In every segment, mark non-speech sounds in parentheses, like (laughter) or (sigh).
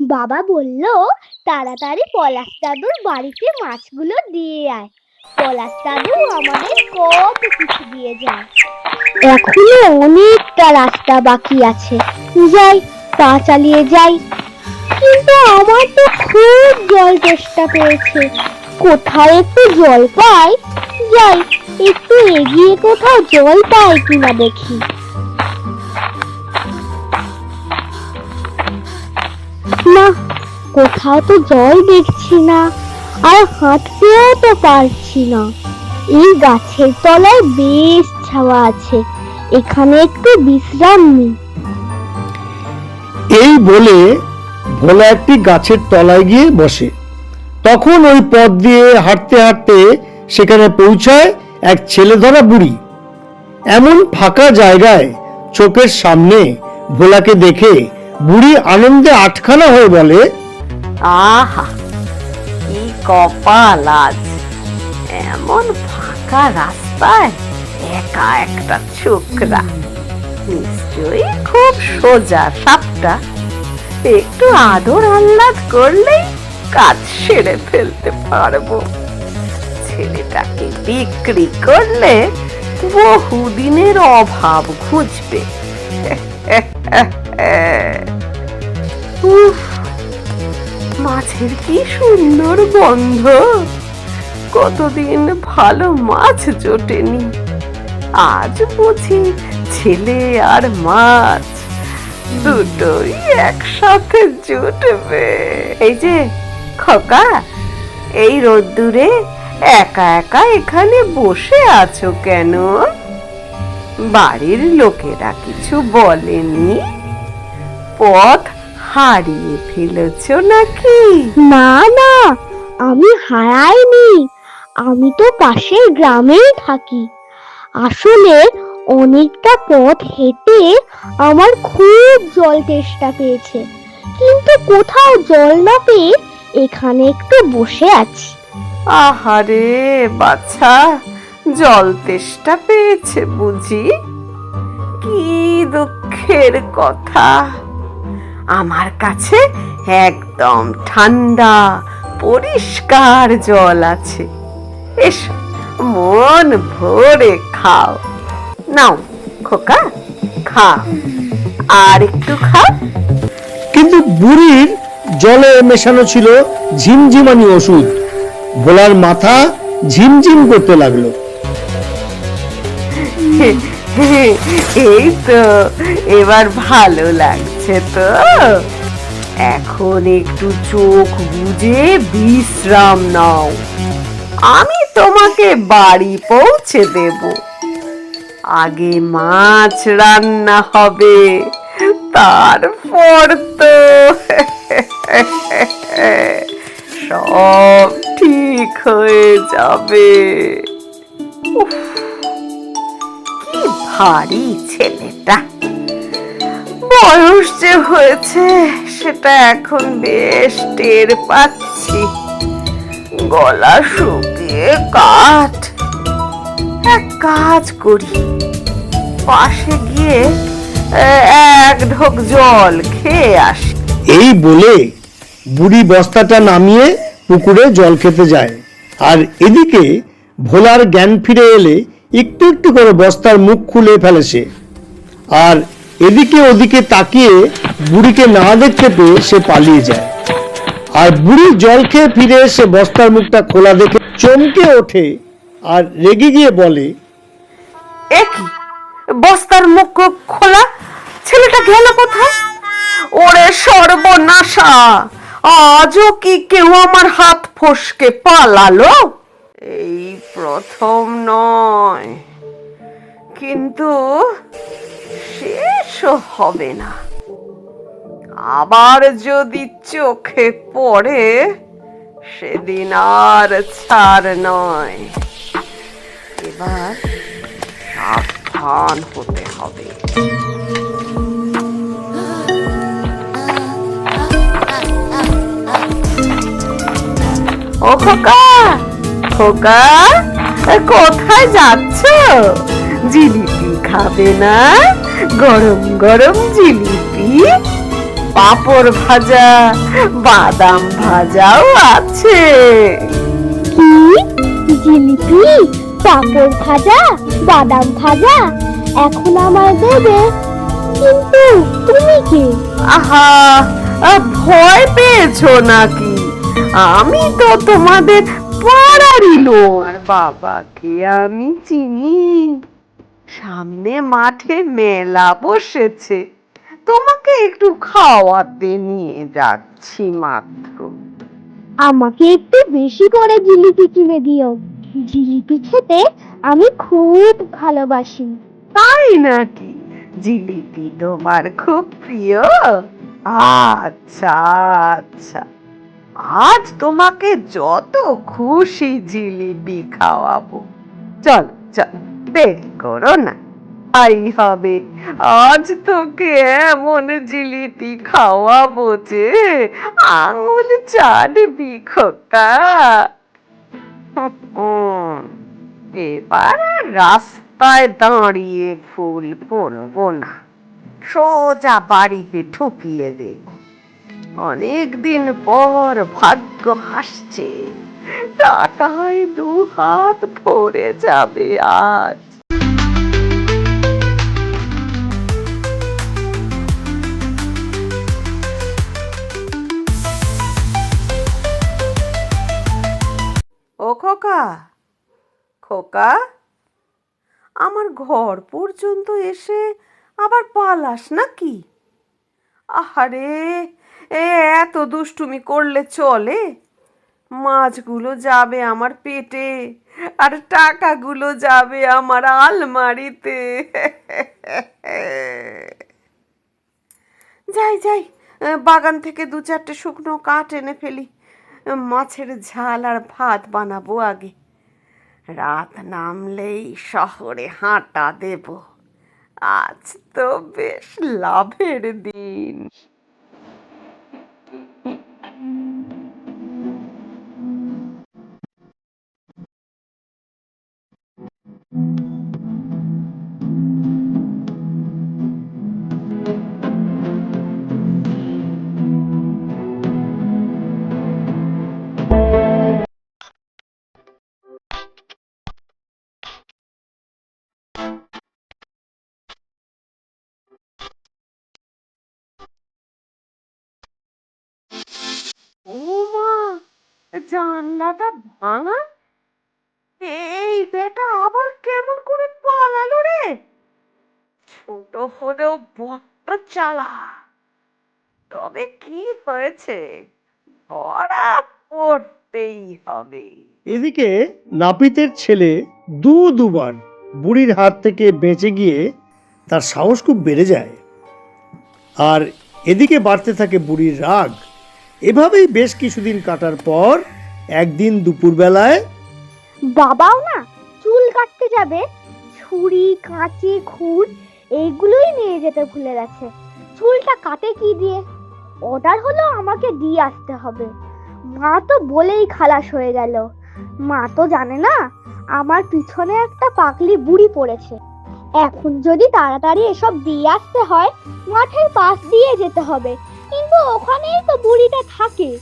বাবা বলল, তাড়াতাড়ি পলাশ দাদুর বাড়িতে মাছগুলো দিয়ে আয়। পলাশ দাদু আমাদের কত কিছু দিয়ে যায়। এখনও অনেকটা রাস্তা বাকি আছে। যাই, পা চালিয়ে যাই। কিন্তু আমার তো খুব জল চেষ্টা পেয়েছে। কোথায় একটু জল পাই? যাই, একটু এগিয়ে কোথাও জল পাই কিনা দেখি। না, কোথাও তো জল দেখছি না, আর হাঁটতেও তো পারছি না। এই গাছের তলায় বেশ ছাওয়া আছে, এখানে একটু বিশ্রাম নিই এই বলে ভোলা একটি গাছের তলায় গিয়ে বসে। তখন ওই পথ দিয়ে হাঁটতে হাঁটতে সেখানে পৌঁছায় এক ছেলে ধরা বুড়ি। এমন ফাঁকা জায়গায় চোখের সামনে ভোলাকে দেখে বুড়ি আনন্দে আটখানা হয়ে বলে, আহা, কি কপাল আজ। এমন ফাঁকা রাস্তায় একা একটা ছোকরা। নিশ্চয়ই খুব সোজা সাপটা। একটু আদর আহ্লাদ করলেই কাজ সেরে ফেলতে পারব। ছেলেটাকে বিক্রি করলে বহুদিনের অভাব ঘুচবে। (laughs) উফ, মাছের কি সুন্দর গন্ধ। কতদিন ভালো মাছ জোটেনি। আজ বুঝি ছেলে আর মাছ দুটোই একসাথে জুটবে। এই যে, খোকা, এই রোদ্দুরে একা একা এখানে বসে আছো কেন? বাড়ির লোকেরা কিছু বলেনি? পথ হারিয়ে ফেলেছ নাকি? না না আমি হারাইনি। আমি তো পাশের গ্রামেই থাকি। আসলে অনেকটা পথ হেঁটে আমার খুব জল তেষ্টা পেয়েছে। কিন্তু কোথাও জল না পেয়ে এখানে একটু বসে আছি। আহারে বাচ্চা জল তেষ্টা পেয়েছে বুঝি? কি দুঃখের কথা। আমার কাছে একদম ঠান্ডা পরিষ্কার জল আছে। এসো মন ভরে খাও। নাও খোকা খা আর একটু খাও। কিন্তু বুড়ির জলে মেশানো ছিল ঝিমঝিমানি ওষুধ। ভোলার মাথা ঝিমঝিম করতে লাগল। (laughs) এই তো এবার ভালো লাগছে তো। এখন একটু চোখ বুজে বিশ্রাম নাও। আমি তোমাকে বাড়ি পৌঁছে দেব। আগে মাছ রান্না হবে তারপর তো সব ঠিক হয়ে যাবে। উফ, ভারী ছেলেটা। বয়স যে হয়েছে, সেটা এখন বেশ টের পাচ্ছি। গলা শুকিয়ে কাঠ। এক কাজ করি। পাশে গিয়ে এক ঢোক জল খেয়ে আসি। এই বলে বুড়ি বস্তাটা নামিয়ে পুকুরে জল খেতে যায়। আর এদিকে ভোলার জ্ঞান ফিরে এলে একটু একটু করে বস্তার মুখ খুলে ফেলে সে আর এদিকে ওদিকে তাকিয়ে বুড়িকে না দেখতে পেয়ে সে পালিয়ে যায়। আর বুড়ি জল খেয়ে ফিরে এসে বস্তার মুখটা খোলা দেখে চমকে ওঠে আর রেগে গিয়ে বলে একই বস্তার মুখ খোলা? ছেলেটা গেল কোথায়? ওরে সর্বনাশা! আজও কি কেউ আমার হাত ফসকে পালালো? এই প্রথম নয়। কিন্তু শেষও হবে না। আবার যদি চোখে পড়ে, সেদিন আর ছাড় নয়। এবার সাবধান হতে হবে। ও খোকা! খোকা কোথায় যাচ্ছ? জিলিপি খাবে না? গরম গরম জিলিপি। পাঁপড় ভাজা বাদাম ভাজাও আছে। কি? জিলিপি পাঁপড় ভাজা বাদাম ভাজা? এখন দেবে। কিন্তু তুমি কে? আহা ভয় পেয়েছ নাকি? আমি তো তোমাদের পাড়ারই লোক। বাবাকে আমি চিনি। সামনে মাঠে মেলা বসেছে। তোমাকে একটু খাওয়াতে নিয়ে যাচ্ছি মাত্র। আমাকে একটু বেশি করে জিলিপি কিনে দিও। জিলিপি খেতে আমি খুব ভালোবাসি। তাই নাকি? জিলিপি তোমার খুব প্রিয়? আচ্ছা আচ্ছা। আজ তোমাকে যত খুশি জিলিপি খাওয়াবো। চল চল, দেরি করো না। তাই হবে। আজ তোকে এমন জিলিপি খাওয়াবো যে আঙুল চাটবি খোকা। এবার রাস্তায় দাঁড়িয়ে ফুল পরবো না। সোজা বাড়িতে ঠুকিয়ে দেব। অনেক দিন পর ভাগ্য হাসছে টাকায় দু হাত ভরে যাবে আজ। ও খোকা খোকা, আমার ঘর পর্যন্ত এসে আবার পালাস নাকি? আহারে এ, এত দুষ্টুমি করলে চলে? মাছগুলো যাবে আমার পেটে, আর টাকাগুলো যাবে আমার আলমারিতে। যাই যাই বাগান থেকে দু চারটে শুকনো কাঠ এনে ফেলি। মাছের ঝাল আর ভাত বানাবো আগে। রাত নামলেই শহরে হাঁটা দেব। আজ তো বেশ লাভের দিন। জানলাটা ভাঙা? এই বেটা আবার কেমন করে পালালো রে? ছোট হলেও চালা। তবে কি হয়েছে? ধরা পড়তেই হবে। এদিকে নাপিতের ছেলে দু দুবার বুড়ির হাত থেকে বেঁচে গিয়ে তার সাহস খুব বেড়ে যায়। আর এদিকে বাড়তে থাকে বুড়ির রাগ। এভাবেই বেশ কিছুদিন কাটার পর একদিন দুপুরবেলায় বাবাও না চুল কাটতে যাবে। ছুরি, কাঁচি, খুর এইগুলোই নিয়ে যেতে ভুলে গেছে। চুলটা কাটে কি দিয়ে? অর্ডার হলো আমাকে দিয়ে আসতে হবে। মা তো বলেই খালাস হয়ে গেল। মা তো জানে না, আমার পিছনে একটা পাকলি বুড়ি পড়েছে। এখন যদি তাড়াতাড়ি এসব দিয়ে আসতে হয়, মাঠের পাশ দিয়ে যেতে হবে। কিন্তু ওখানেই তো বুড়িটা থাকে।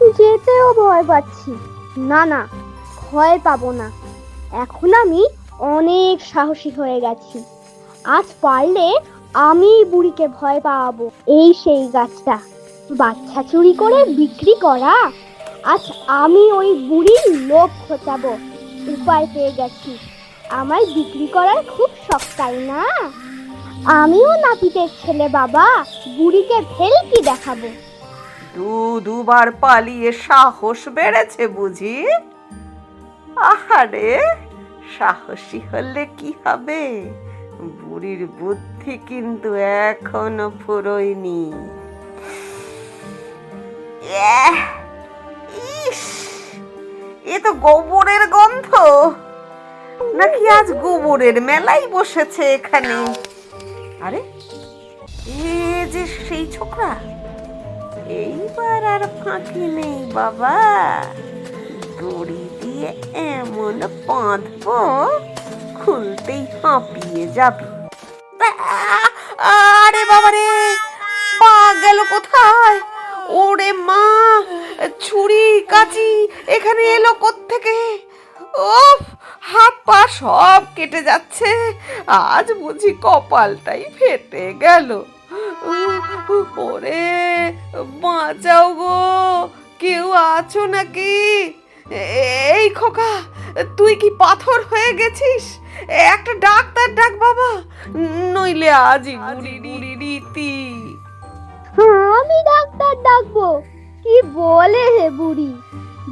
যেতেও ভয় পাচ্ছি। না না, ভয় পাবো না। এখন আমি অনেক সাহসী হয়ে গেছি। আজ পারলে আমি বুড়িকে ভয় পাবো। এই সেই গাছটা। বাচ্চা চুরি করে বিক্রি করা? আজ আমি ওই বুড়ির লোভ খোঁচাবো উপায় পেয়ে গেছি। আমার বিক্রি করার খুব শখ, তাই না? আমিও নাপিতের ছেলে বাবা, বুড়িকে ভেলকি দেখাবো। দু দুবার পালিয়ে সাহস বেড়েছে বুঝি? আহারে সাহসী হলে কি হবে? বুড়ির বুদ্ধি কিন্তু এখনও ফুরোয়নি। ইস, এ তো গোবরের গন্ধ। নাকি আজ গোবরের মেলাই বসেছে এখানে? আরে এ যে সেই ছোকরা। এইবার আর ফাঁকি নেই, বাবা। দড়ি দিয়ে এমন বাঁধবো, খুলতেই হাঁপিয়ে যাবে। আরে বাবা রে, বাঘ গেল কোথায়? ওরে মা, ছুরি, কাচি, এখানে এলো কোত্থেকে? ওফ হাত পা সব কেটে যাচ্ছে, আজ বুঝি কপালটাই ফেটে গেল। ওরে বাঁচাও গো। কেউ আছো নাকি? এই খোকা তুই কি পাথর হয়ে গেছিস? একটা ডাক্তার ডাক বাবা নইলে আজই বুড়ি বুড়ি রীতি। আমি ডাক্তার ডাকবো। কি বলে হে বুড়ি?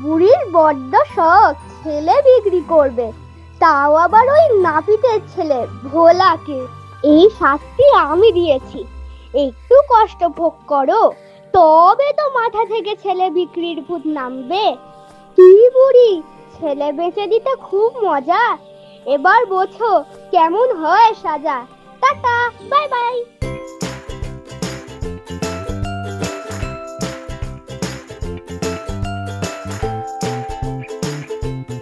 বুড়ির বড্ড শখ ছেলে বিক্রি করবে। তাও আবার ওই নাপিতের ছেলে ভোলাকে। এই শাস্তি আমি দিয়েছি। একটু কষ্ট ভোগ করো, তবে তো মাথা থেকে ছেলে বিক্রির ভূত নামবে। কি বুড়ি, ছেলে বেঁচে দিতে খুব মজা। এবার বোঝো কেমন হয় সাজা। Tata, bye bye.